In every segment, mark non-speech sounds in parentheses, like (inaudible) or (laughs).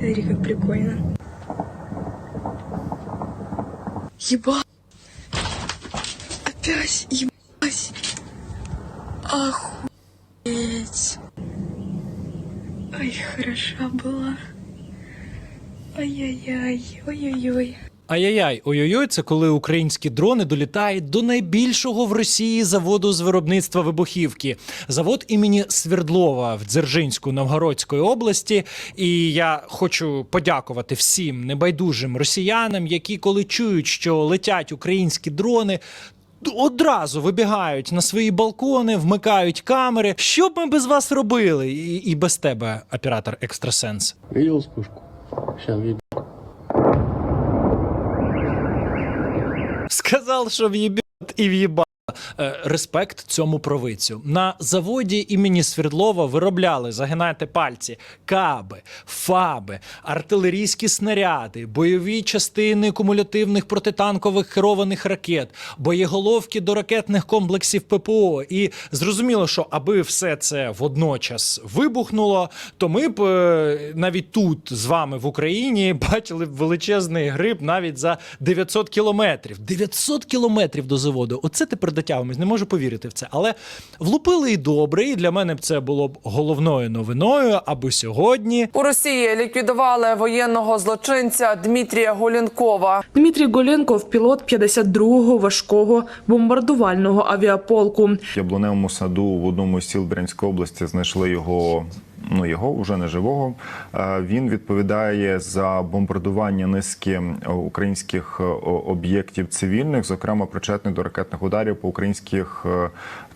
Смотри, как прикольно. Ебать. Опять ебать. Охуеть. Ой, хороша была. Ай-яй-яй, ой-ой-ой. Ай-яй-яй, ой-ой-ой, це коли українські дрони долітають до найбільшого в Росії заводу з виробництва вибухівки. Завод імені Свердлова в Дзержинську Новгородської області. І я хочу подякувати всім небайдужим росіянам, які, коли чують, що летять українські дрони. Одразу вибігають на свої балкони, вмикають камери. Що б ми без вас робили? І, і без тебе, оператор екстрасенс. Видел вспышку? Сейчас видно. Сказав, что въебет и в'єба. Е, Респект цьому провицю. На заводі імені Свердлова виробляли, загинайте пальці, каби, фаби, артилерійські снаряди, бойові частини кумулятивних протитанкових керованих ракет, боєголовки до ракетних комплексів ППО. І зрозуміло, що аби все це водночас вибухнуло, то ми б е, навіть тут з вами в Україні (laughs) бачили б величезний гриб навіть за 900 кілометрів. 900 кілометрів до заводу. Оце тепер дотягуємось. Не можу повірити в це. Але влупили і добре. І для мене б це було б головною новиною. Аби сьогодні У Росії ліквідували воєнного злочинця Дмитрія Голінкова. Дмитрій Голенков, пілот 52-го важкого бомбардувального авіаполку. В Яблуневому саду в одному з сіл Брянської області знайшли його. Ну, його вже не живого. Е, Він відповідає за бомбардування низки е, українських е, об'єктів цивільних, зокрема причетних до ракетних ударів по українських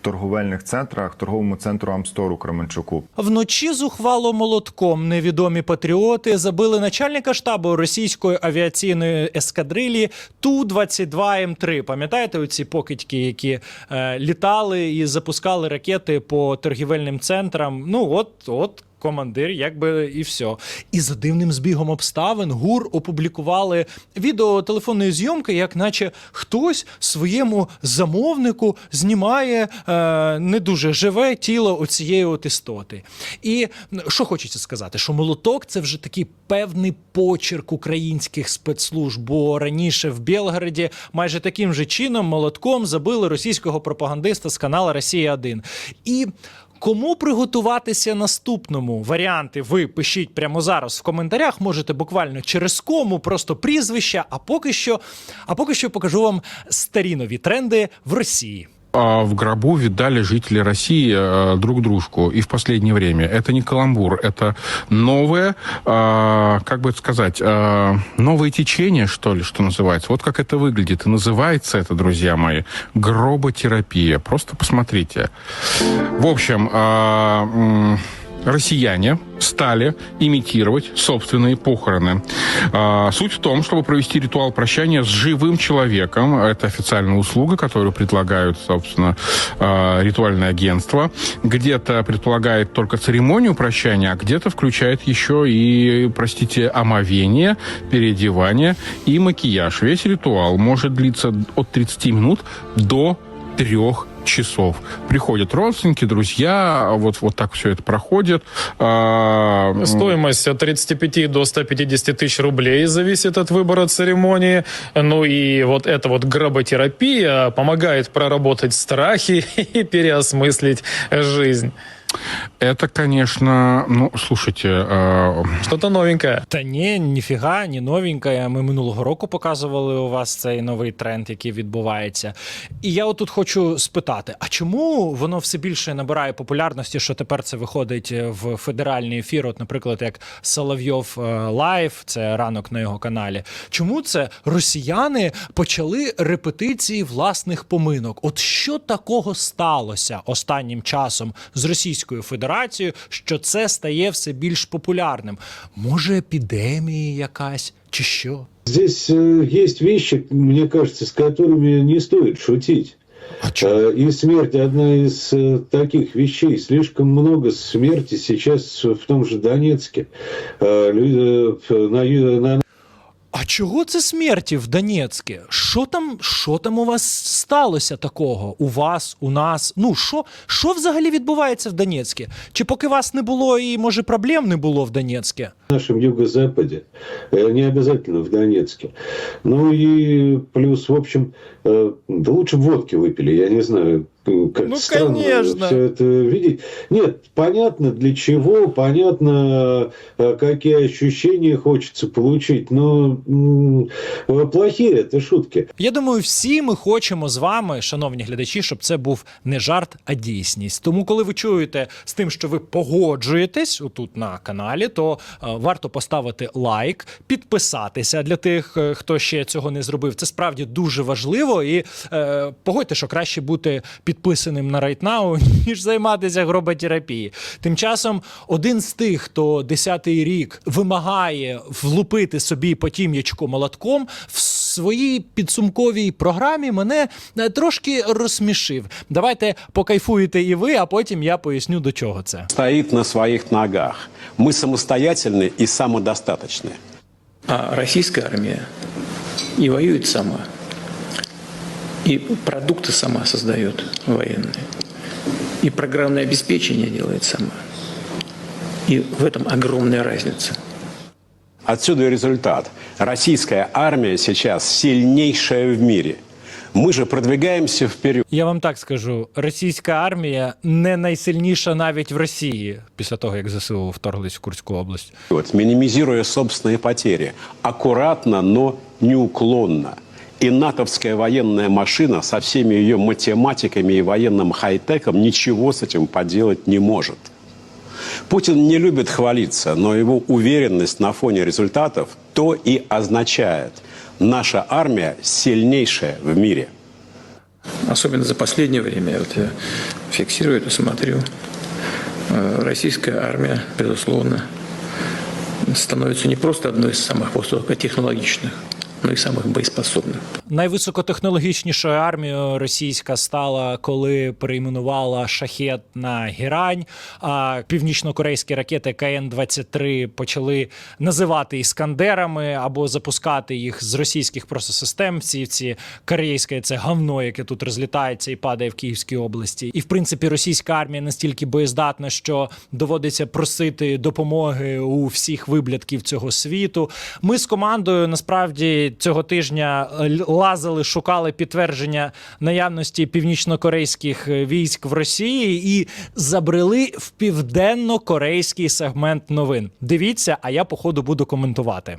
торговельних центрах, торговому центру Амстор у Кременчуку. Вночі зухвало молотком невідомі патріоти забили начальника штабу російської авіаційної ескадрилі Ту-22М3. Пам'ятаєте оці покидьки, які е, літали і запускали ракети по торгівельним центрам? Ну от, от. Командир, якби і все. І за дивним збігом обставин ГУР опублікували відео телефонної зйомки, як наче хтось своєму замовнику знімає е, не дуже живе тіло оцієї от істоти. І що хочеться сказати, що молоток це вже такий певний почерк українських спецслужб, бо раніше в Білгороді майже таким же чином молотком забили російського пропагандиста з каналу Росія 1 І Кому приготуватися наступному варіанти? Ви пишіть прямо зараз в коментарях. Можете буквально через кому, просто прізвища. А поки що, а поки що покажу вам старі нові тренди в Росії. А, в гробу видали жители России э, друг дружку. И в последнее время. Это не каламбур, это новое, а, как бы это сказать, а, новое течение, что ли, что называется. Вот как это выглядит. И называется это, друзья мои, гроботерапия. Просто посмотрите. В общем, а, россияне стали имитировать собственные похороны. А, Суть в том, чтобы провести ритуал прощания с живым человеком. Это официальная услуга, которую предлагают, собственно, а, ритуальное агентство. Где-то предполагает только церемонию прощания, а где-то включает еще и, простите, омовение, переодевание и макияж. Весь ритуал может длиться от 30 минут до трех часов. Приходят родственники, друзья, вот, вот так все это проходит. А, Стоимость от 35 до 150 тысяч рублей зависит от выбора церемонии. Ну и вот эта вот гроботерапия помогает проработать страхи (laughs) и переосмыслить жизнь. Это, конечно, ну, слушайте, э, Что-то новенькое. Та ні, ніфіга, ні новенька. Ми минулого року показували у вас цей новий тренд, який відбувається. І я отут хочу спитати: а чому воно все більше набирає популярності, що тепер це виходить в федеральний ефір? От, наприклад, як Соловйов е, Лайв, це ранок на його каналі. Чому це росіяни почали репетиції власних поминок? От що такого сталося останнім часом з Російською Федерацією, що це стає все більш популярним? Може, епідемія якась чи що? Здесь э, есть вещи, мне кажется, с которыми не стоит шутить. А чо? Э, И смерть одна из э, таких вещей. Слишком много смерти сейчас в том же Донецке. Э, лю- э, на ю- на а чого це смерті в Донецьке? Що там, що там у вас сталося такого? У вас, у нас? Ну що, що взагалі відбувається в Донецьке? Чи поки вас не було і може проблем не було в Донецьке? в нашем юго-западе, э, не обязательно в Донецке. Ну и плюс, в общем, э, да лучше бы водки выпили, я не знаю, э, как Ну, странно конечно. все это видеть. Нет, понятно для чего, понятно, э, какие ощущения хочется получить, но м, э, плохие это шутки. Я думаю, всі ми хочемо з вами, шановні глядачі, щоб це був не жарт, а дійсність. Тому, коли ви чуєте з тим, що ви погоджуєтесь отут на каналі, то е, варто поставити лайк, підписатися для тих, е, хто ще цього не зробив. Це справді дуже важливо. І е, погодьте, що краще бути підписаним на RightNow, (laughs) ніж займатися гроботерапією. Тим часом, один з тих, хто десятий рік вимагає влупити собі по тім'ячку молотком, в своїй підсумковій програмі мене е, трошки розсмішив. Давайте покайфуєте і ви, а потім я поясню до чого це. стоит на своих ногах. Мы самостоятельны и самодостаточны. А российская армия и воюет сама, и продукты сама создает военные, и программное обеспечение делает сама. И в этом огромная разница. Отсюда и результат. Российская армия сейчас сильнейшая в мире. Мы же продвигаемся вперед. Я вам так скажу: російська армія не найсильніша навіть в Росії після того, як ЗСУ вторглись в Курську область. минимизируя собственные потери. Аккуратно, но неуклонно. И натовская военная машина со всеми ее математиками и военным хай-теком ничего с этим поделать не может. Путин не любит хвалиться, но его уверенность на фоне результатов то и означает. Наша армия сильнейшая в мире. Особенно за последнее время, вот я фиксирую это, смотрю, э, российская армия, безусловно, становится не просто одной из самых высокотехнологичных, но и самых боеспособных. Найвисокотехнологічнішою армією російська стала, коли перейменувала шахет на гірань. А північно-корейські ракети КН-23 почали називати іскандерами або запускати їх з російських просто систем. Ці ці корейське це говно, яке тут розлітається і падає в Київській області. І в принципі російська армія настільки боєздатна, що доводиться просити допомоги у всіх виблядків цього світу. Ми з командою насправді цього тижня е, лазили, шукали підтвердження наявності північно-корейських е, військ в Росії і забрели в південно-корейський сегмент новин. Дивіться, а я по ходу буду коментувати.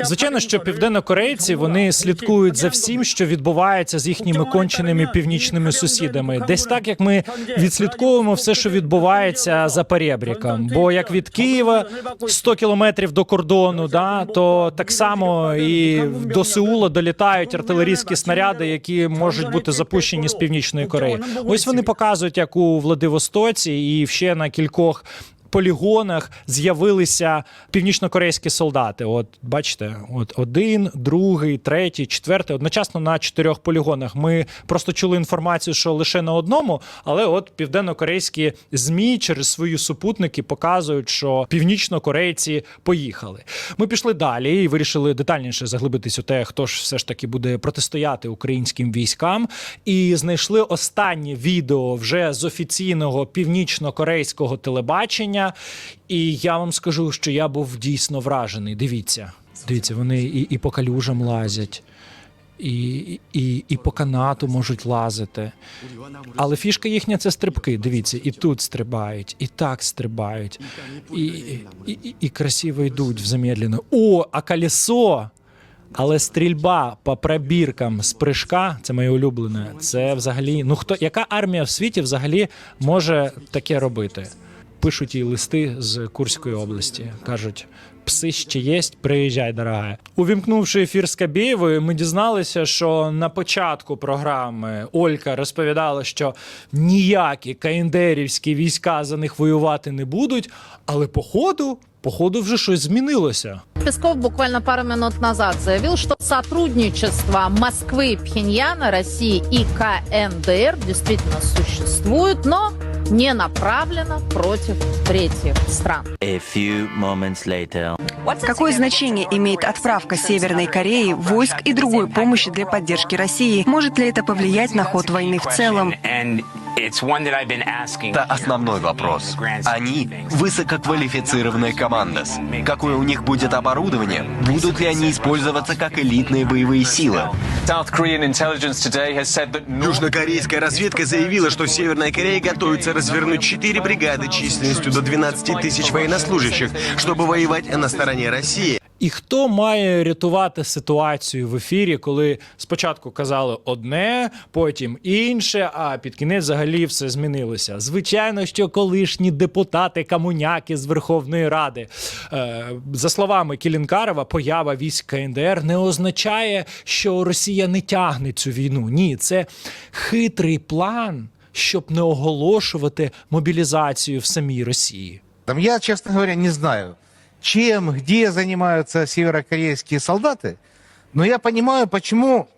Звичайно, що південнокорейці вони слідкують за всім, що відбувається з їхніми конченими північними сусідами. Десь так як ми відслідковуємо все, що відбувається за перебріком. Бо як від Києва 100 кілометрів до кордону, да то так само і до Сеула долітають артилерійські снаряди, які можуть бути запущені з північної Кореї. Ось вони показують, як у Владивостоці і ще на кількох. Полігонах з'явилися північно-корейські солдати. От бачите, от один, другий, третій, четвертий, одночасно на чотирьох полігонах. Ми просто чули інформацію, що лише на одному, але от південно-корейські змі через свої супутники показують, що північно-корейці поїхали. Ми пішли далі і вирішили детальніше заглибитись у те, хто ж все ж таки буде протистояти українським військам. І знайшли останнє відео вже з офіційного північно-корейського телебачення. І я вам скажу, що я був дійсно вражений. Дивіться, дивіться, вони і, і по калюжам лазять. І, і, і по канату можуть лазити. Але фішка їхня це стрибки. Дивіться, і тут стрибають, і так стрибають, і, і, і, і красиво йдуть в замедлено. О, а колесо! Але стрільба по пробіркам з прыжка, це моє улюблене. Це взагалі. Ну хто яка армія в світі взагалі може таке робити? Пишуть їй листи з Курської області. кажуть: пси ще єсть, приїжджай, дорога. Увімкнувши ефір з Кабєєвою, ми дізналися, що на початку програми Олька розповідала, що ніякі каєндерівські війська за них воювати не будуть, але по ходу, по вже щось змінилося. Песков буквально пару минут назад заявил, что сотрудничество Москвы, Пхеньяна, России и КНДР действительно существует, но не направлено против третьих стран. Какое значение имеет отправка Северной Кореи войск и другой помощи для поддержки России? Может ли это повлиять на ход войны в целом? Это основной вопрос. Они – высококвалифицированная команда. Какое у них будет оборудование? Будут ли они использоваться как элитные боевые силы? Южнокорейская разведка заявила, что Северная Корея готовится развернуть четыре бригады численностью до 12 тысяч военнослужащих, чтобы воевать на стороне России. І хто має рятувати ситуацію в ефірі, коли спочатку казали одне, потім інше, а під кінець взагалі все змінилося? Звичайно, що колишні депутати комуняки з Верховної Ради. Е, за словами Кілінкарова, поява військ КНДР не означає, що Росія не тягне цю війну. Ні, це хитрий план, щоб не оголошувати мобілізацію в самій Росії. Там я, честно говоря, не знаю, чем, где занимаются северокорейские солдаты, но я понимаю, почему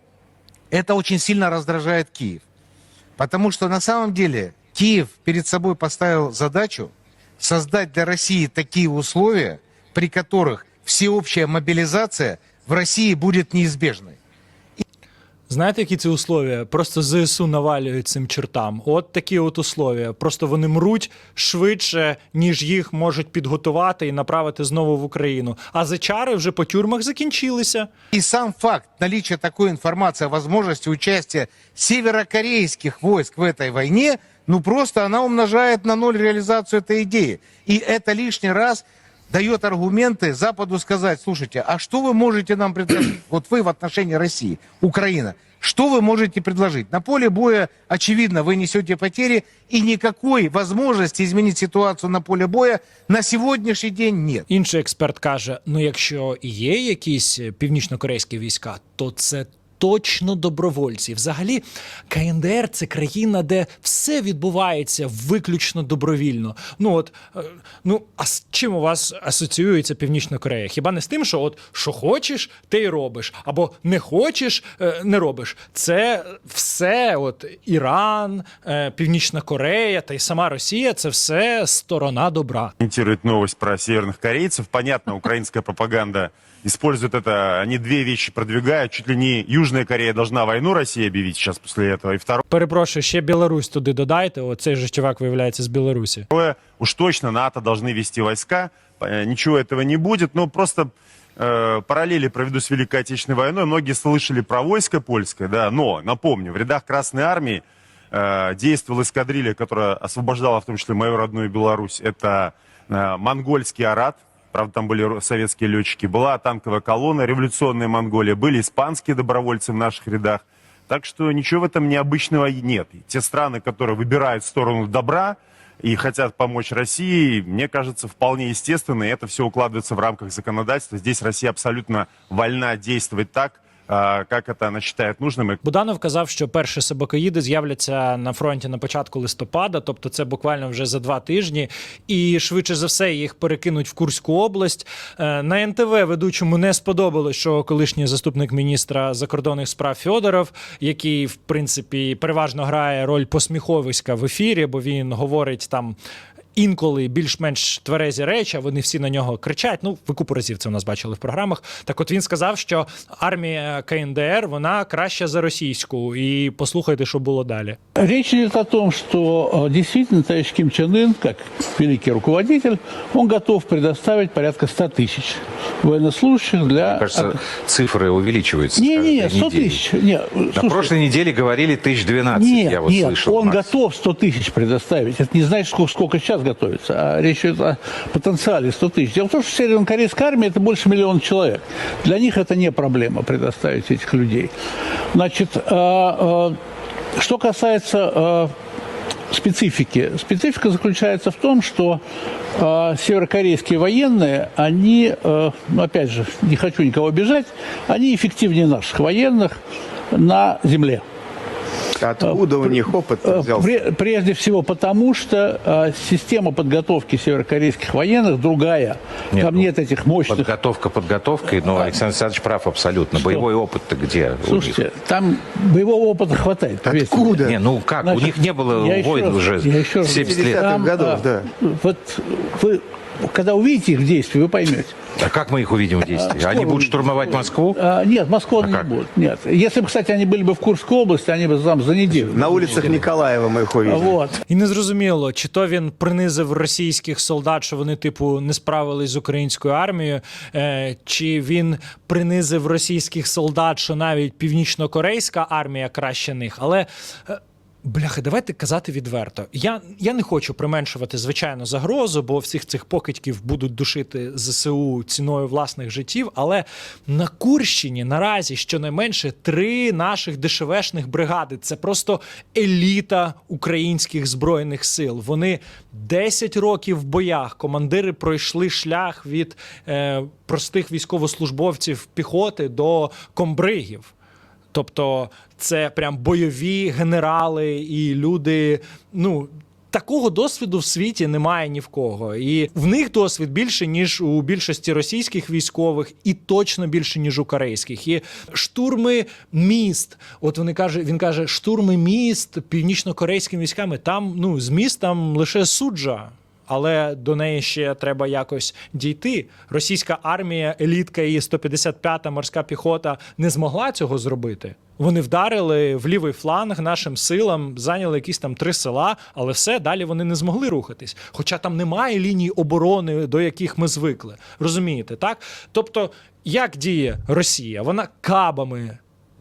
это очень сильно раздражает Киев. Потому что на самом деле Киев перед собой поставил задачу создать для России такие условия, при которых всеобщая мобилизация в России будет неизбежной. Знаєте, які це условия? Просто ЗСУ навалюють цим чертам. От такі от условия. Просто вони мруть швидше, ніж їх можуть підготувати і направити знову в Україну. А зачари вже по тюрмах закінчилися. И сам факт наличия такой информации о возможности участия северокорейских войск в этой войне, ну просто она умножает на ноль реализацию этой идеи. И это лишний раз дает аргументы Западу сказать, слушайте, а что вы можете нам предложить? (clears throat) Вот вы в отношении России, Украина, что вы можете предложить? На поле боя, очевидно, вы несете потери, и никакой возможности изменить ситуацию на поле боя на сегодняшний день нет. Інший експерт каже: ну, якщо і є якісь північнокорейські війська, то це. Точно добровольці. Взагалі, КНДР це країна, де все відбувається виключно добровільно. Ну от е, ну а з чим у вас асоціюється Північна Корея? Хіба не з тим, що от що хочеш, те й робиш, або не хочеш, е, не робиш. Це все, от Іран, е, Північна Корея та й сама Росія це все сторона добра. комментирует новость про северных корейцев. Понятно, украинская пропаганда использует это. Они две вещи продвигают. Чуть ли не Южная Корея должна войну России объявить сейчас после этого. И второе, Перепрошую, ще Білорусь туди додайте. Оцей же чувак виявляється з Білорусі. уж точно НАТО должны вести войска. Э, Ничего этого не будет. Но просто э, параллели проведу с Великой Отечественной войной. Многие слышали про войско польское, да, но, напомню, в рядах Красной Армии э, действовала эскадрилья, которая освобождала в том числе мою родную Беларусь. Это э, монгольский арат, правда, там были советские летчики. Была танковая колонна, революционная Монголия, были испанские добровольцы в наших рядах. Так что ничего в этом необычного нет. Те страны, которые выбирают сторону добра и хотят помочь России, мне кажется, вполне естественно, и это все укладывается в рамках законодательства. Здесь Россия абсолютно вольна действовать так, как это она считает нужным. Буданов казав, що перші собакоїди з'являться на фронті на початку листопада, тобто це буквально вже за два тижні, і швидше за все їх перекинуть в Курську область. Е, На НТВ ведучому не сподобалось, що колишній заступник міністра закордонних справ Фьодоров, який в принципі переважно грає роль посміховиська в ефірі, бо він говорить там Інколи більш-менш тверезі речі, а вони всі на нього кричать. Ну, ви купу разів це у нас бачили в програмах. Так от він сказав, що армія КНДР вона краща за російську. І послухайте, що було далі. Речь идет о том, что э, действительно товарищ Ким Чен Ын, как великий руководитель, он готов предоставить порядка 100 тысяч военнослужащих для... Кажется, цифры увеличиваются. с Не-не-не, каждой 100 неделей. тысяч. Не, На слушай, прошлой неделе говорили 1012, Нет, я вот нет, слышал. он Макс. готов 100 тысяч предоставить. Это не значит, сколько, сколько сейчас готовится, а речь идет о потенциале 100 тысяч. Дело в том, что северокорейская армия – это больше миллиона человек. Для них это не проблема предоставить этих людей. Значит, э, э, что касается э, специфики. Специфика заключается в том, что северокорейские военные, они, опять же, не хочу никого обижать, они эффективнее наших военных на земле. Откуда у них опыт Э, взялся? пре- Прежде всего потому, что э, система подготовки северокорейских военных другая. Нет, Там ну, нет этих мощных... Подготовка подготовкой, но Александр Александрович прав абсолютно. Что? Боевой опыт-то где? у Слушайте, них? там боевого опыта хватает. мне. Не, ну как? Значит, у них не было войн раз- уже я еще раз 70 говорю, лет. там, а, Вот вы, когда увидите их в действии, вы поймете. А как мы их увидим в действии? Они будут штурмовать Москву? А, нет, Москву они не будут. Нет. Если бы, кстати, они были бы в Курской области, они бы там за неделю. На улицах Николаева мы их увидим. Вот. І не зрозуміло, чи то він принизив російських солдат, що вони, типу, не справились з українською армією, е, чи він принизив російських солдат, що навіть північно-корейська армія краще них. Але. Бляха, давайте казати відверто. Я, я не хочу применшувати звичайно загрозу, бо всіх цих покидьків будуть душити ЗСУ ціною власних життів. Але на Курщині наразі щонайменше три наших дешевешних бригади. Це просто еліта українських збройних сил. Вони 10 років в боях. Командири пройшли шлях від е, простих військовослужбовців піхоти до комбригів. Тобто це прям бойові генерали і люди. Ну такого досвіду в світі немає ні в кого. І в них досвід більше, ніж у більшості російських військових, і точно більше, ніж у корейських. І штурми міст. От вони каже, він каже, штурми міст північно-корейськими військами. Там ну з міст там лише суджа. Але до неї ще треба якось дійти. Російська армія, елітка і 155-та морська піхота не змогла цього зробити. Вони вдарили в лівий фланг нашим силам, зайняли якісь там три села, але все далі вони не змогли рухатись. Хоча там немає ліній оборони, до яких ми звикли. Розумієте, так? Тобто, як діє Росія? Вона кабами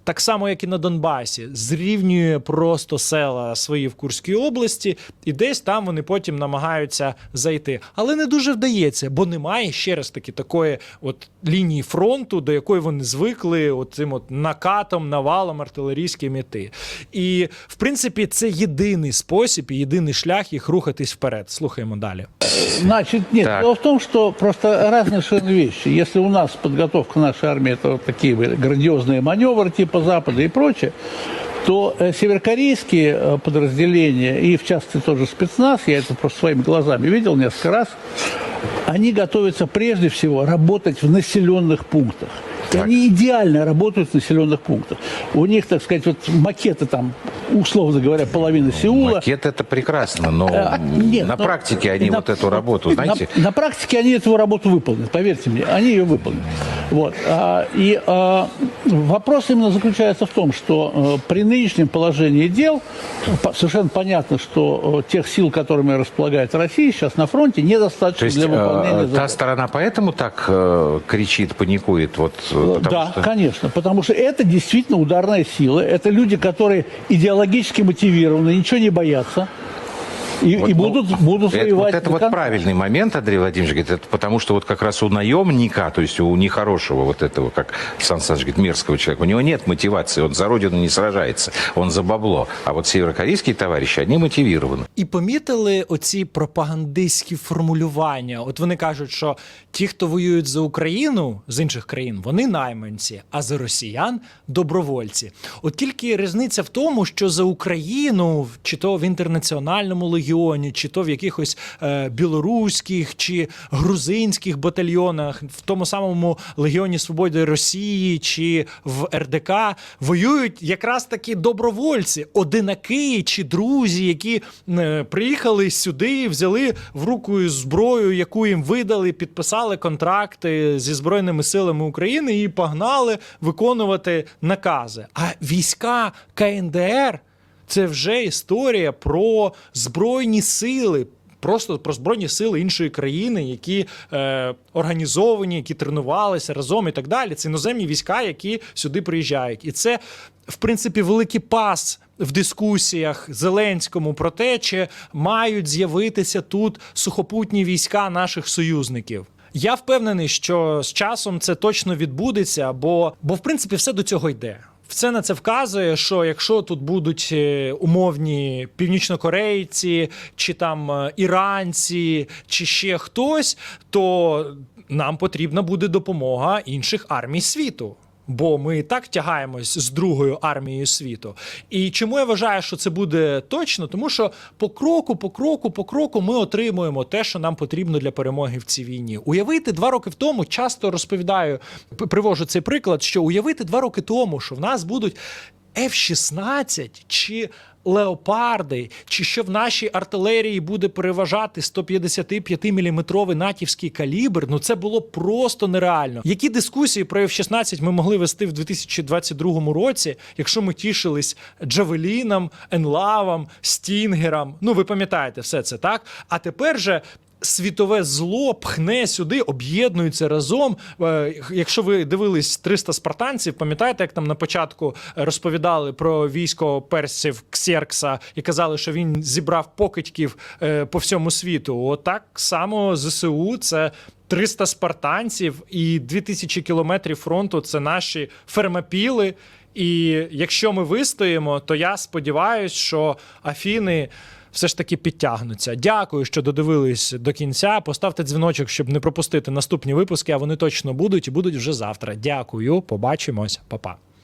так само, як і на Донбасі, зрівнює просто села свої в Курській області, і десь там вони потім намагаються зайти. Але не дуже вдається, бо немає ще раз таки такої от лінії фронту, до якої вони звикли от цим от накатом, навалом артилерійським іти. І в принципі, це єдиний спосіб і єдиний шлях їх рухатись вперед. Слухаємо далі. Значит, нет, Так. дело в том, что просто разные совершенно вещи. Если у нас подготовка нашей армии это вот такие вот грандиозные маневры типа Запада и прочее, то э, северокорейские э, подразделения, и в частности тот же спецназ, я это просто своими глазами видел несколько раз, они готовятся прежде всего работать в населенных пунктах. И они идеально работают в населенных пунктах. У них, так сказать, вот макеты там, условно говоря, половина Сеула. Макет это прекрасно, но А, нет, на но- практике они на- вот эту работу, знаете, на, на практике они эту работу выполнят, поверьте мне, они ее выполнят. Вот. А, и а, вопрос именно заключается в том, что э, при нынешнем положении дел совершенно понятно, что э, тех сил, которыми располагает Россия сейчас на фронте, то недостаточно есть для выполнения э, та сторона поэтому так э, кричит, паникует, вот э, потому да, что... конечно, потому что это действительно ударная сила. Это люди, которые идеологически мотивированы, ничего не боятся. И, Вот, и ну, будут, будут Это, воевать. вот это до вот конца. правильный момент, Андрей Владимирович говорит, это потому что вот как раз у наемника, то есть у нехорошего вот этого, как Сан Саныч говорит, мерзкого человека, у него нет мотивации, он за родину не сражается, он за бабло. А вот северокорейские товарищи, они мотивированы. І помітили оці пропагандистські формулювання. От вони кажуть, що ті, хто воюють за Україну з інших країн, вони найманці, а за росіян добровольці. От тільки різниця в тому, що за Україну, чи то в інтернаціональному легіоні, чи то в якихось е, білоруських чи грузинських батальйонах, в тому самому Легіоні Свободи Росії чи в РДК воюють якраз такі добровольці, одинаки чи друзі, які е, приїхали сюди, взяли в руку зброю, яку їм видали, підписали контракти зі збройними силами України і погнали виконувати накази. А війська КНДР це вже історія про збройні сили. Просто про збройні сили іншої країни, які е, організовані, які тренувалися разом і так далі. Це іноземні війська, які сюди приїжджають. І це, в принципі, великий пас в дискусіях Зеленському про те, чи мають з'явитися тут сухопутні війська наших союзників. Я впевнений, що з часом це точно відбудеться, бо, бо в принципі все до цього йде. Все на це вказує, що якщо тут будуть е, умовні північнокорейці, чи там е, іранці, чи ще хтось, то нам потрібна буде допомога інших армій світу. Бо ми і так тягаємось з другою армією світу. І чому я вважаю, що це буде точно? Тому що по кроку, по кроку, по кроку ми отримуємо те, що нам потрібно для перемоги в цій війні. Уявити два роки в тому, часто розповідаю, привожу цей приклад, що уявити два роки тому, що в нас будуть F-16 чи леопарди, чи що в нашій артилерії буде переважати 155-мм натівський калібр, ну це було просто нереально. Які дискусії про F-16 ми могли вести в 2022 році, якщо ми тішились Джавеліном, Енлавом, Стінгером? Ну ви пам'ятаєте все це так? А тепер же. Світове зло пхне сюди, об'єднується разом. Е, Якщо ви дивились 300 спартанців, пам'ятаєте, як там на початку розповідали про військо персів Ксеркса і казали, що він зібрав покидьків е, по всьому світу. Отак само ЗСУ це 300 спартанців і 2000 кілометрів фронту це наші фермапіли. І якщо ми вистоїмо, то я сподіваюся, що Афіни все ж таки підтягнуться. Дякую, що додивились до кінця. Поставте дзвіночок, щоб не пропустити наступні випуски, а вони точно будуть і будуть вже завтра. Дякую, побачимось, Па-па.